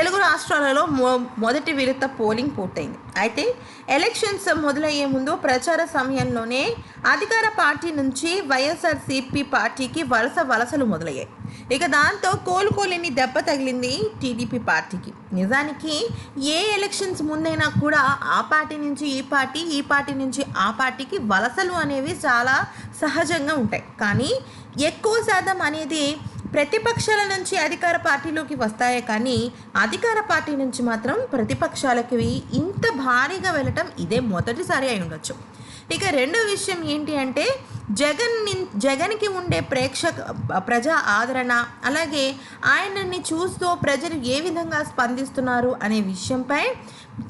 తెలుగు రాష్ట్రాలలో మొ మొదటి విడత పోలింగ్ పూర్తయింది. అయితే ఎలక్షన్స్ మొదలయ్యే ముందు ప్రచార సమయంలోనే అధికార పార్టీ నుంచి వైఎస్ఆర్సీపీ పార్టీకి వలస వలసలు మొదలయ్యాయి. ఇక దాంతో కోలుకోలేని దెబ్బ తగిలింది టీడీపీ పార్టీకి. నిజానికి ఏ ఎలక్షన్స్ ముందైనా కూడా ఆ పార్టీ నుంచి ఈ పార్టీ ఈ పార్టీ నుంచి ఆ పార్టీకి వలసలు అనేవి చాలా సహజంగా ఉంటాయి. కానీ ఎక్కువ శాతం అనేది ప్రతిపక్షాల నుంచి అధికార పార్టీలోకి వస్తాయే కానీ అధికార పార్టీ నుంచి మాత్రం ప్రతిపక్షాలకి ఇంత భారీగా వెళ్ళటం ఇదే మొదటిసారి అయి ఉండొచ్చు. ఇక రెండో విషయం ఏంటి అంటే జగన్ జగన్కి ఉండే ప్రేక్షక ప్రజా ఆదరణ అలాగే ఆయనని చూస్తూ ప్రజలు ఏ విధంగా స్పందిస్తున్నారు అనే విషయంపై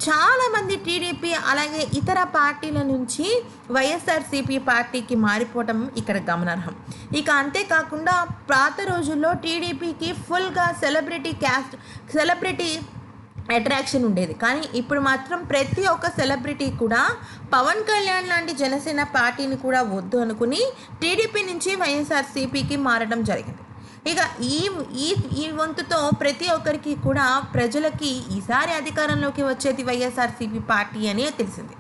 చాలామంది టీడీపీ అలాగే ఇతర పార్టీల నుంచి వైఎస్ఆర్సీపీ పార్టీకి మారిపోవటం ఇక్కడ గమనార్హం. ఇక అంతేకాకుండా పాత రోజుల్లో టీడీపీకి ఫుల్గా సెలబ్రిటీ క్యాస్ట్ సెలబ్రిటీ అట్రాక్షన్ ఉండేది. కానీ ఇప్పుడు మాత్రం ప్రతి ఒక్క సెలబ్రిటీ కూడా పవన్ కళ్యాణ్ లాంటి జనసేన పార్టీని కూడా వద్దు అనుకుని టీడీపీ నుంచి వైఎస్ఆర్సీపీకి మారడం జరిగింది. ఇక ఈ ఈ ఈ వంతుతో ప్రతి ఒక్కరికి కూడా ప్రజలకి ఈసారి అధికారంలోకి వచ్చేది వైఎస్ఆర్సీపీ పార్టీ అని తెలిసింది.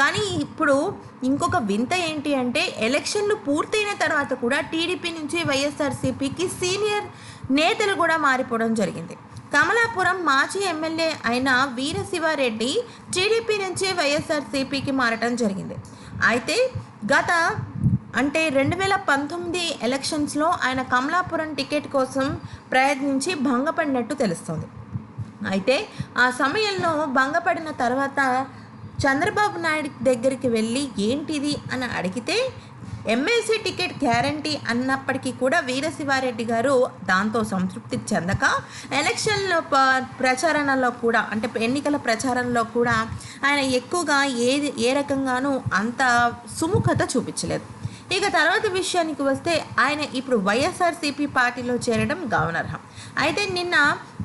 కానీ ఇప్పుడు ఇంకొక వింత ఏంటి అంటే ఎలక్షన్లు పూర్తయిన తర్వాత కూడా టీడీపీ నుంచి వైఎస్ఆర్సీపీకి సీనియర్ నేతలు కూడా మారిపోవడం జరిగింది. కమలాపురం మాజీ ఎమ్మెల్యే అయిన వీరశివారెడ్డి టీడీపీ నుంచి వైఎస్ఆర్సీపీకి మారటం జరిగింది. అయితే గత అంటే రెండు వేల పంతొమ్మిది ఎలక్షన్స్లో ఆయన కమలాపురం టికెట్ కోసం ప్రయత్నించి భంగపడినట్టు తెలుస్తోంది. అయితే ఆ సమయంలో భంగపడిన తర్వాత చంద్రబాబు నాయుడు దగ్గరికి వెళ్ళి ఏంటిది? అని అడిగితే ఎమ్మెల్సీ టికెట్ గ్యారంటీ అన్నప్పటికీ కూడా వీరశివారెడ్డి గారు దాంతో సంతృప్తి చెందక ఎలక్షన్లో ప్రచారణలో కూడా అంటే ఎన్నికల ప్రచారంలో కూడా ఆయన ఎక్కువగా ఏది ఏ రకంగానూ అంత సుముఖత చూపించలేదు. ఇక తర్వాత విషయానికి వస్తే ఆయన ఇప్పుడు వైఎస్ఆర్సీపీ పార్టీలో చేరడం గమనార్హం అయితే నిన్న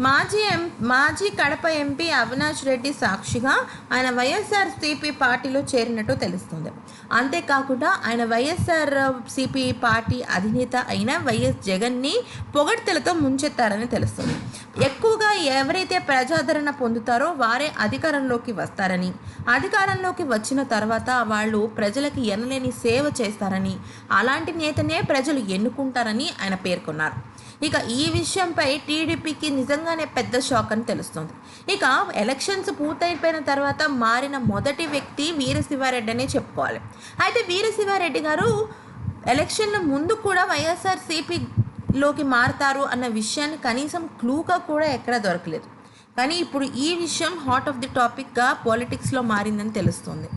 మాజీ ఎం మాజీ కడప ఎంపీ అవినాష్ రెడ్డి సాక్షిగా ఆయన వైఎస్ఆర్ సిపి పార్టీలో చేరినట్టు తెలుస్తుంది. అంతేకాకుండా ఆయన వైఎస్ఆర్ సిపి పార్టీ అధినేత అయిన వైఎస్ జగన్ని పొగడ్తలతో ముంచెత్తారని తెలుస్తుంది. ఎక్కువగా ఎవరైతే ప్రజాదరణ పొందుతారో వారే అధికారంలోకి వస్తారని అధికారంలోకి వచ్చిన తర్వాత వాళ్ళు ప్రజలకి ఎనలేని సేవ చేస్తారని అలాంటి నేతనే ప్రజలు ఎన్నుకుంటారని ఆయన పేర్కొన్నారు. ఇక ఈ విషయంపై టీడీపీకి నిజంగానే పెద్ద షాక్ అని తెలుస్తుంది. ఇక ఎలక్షన్స్ పూర్తయిపోయిన తర్వాత మారిన మొదటి వ్యక్తి వీరశివారెడ్డి అనే చెప్పుకోవాలి. అయితే వీరశివారెడ్డి గారు ఎలక్షన్ల ముందు కూడా వైఎస్ఆర్లోకి మారతారు అన్న విషయాన్ని కనీసం క్లూగా కూడా ఎక్కడ దొరకలేదు. కానీ ఇప్పుడు ఈ విషయం హాట్ ఆఫ్ ది టాపిక్గా పాలిటిక్స్లో మారిందని తెలుస్తుంది.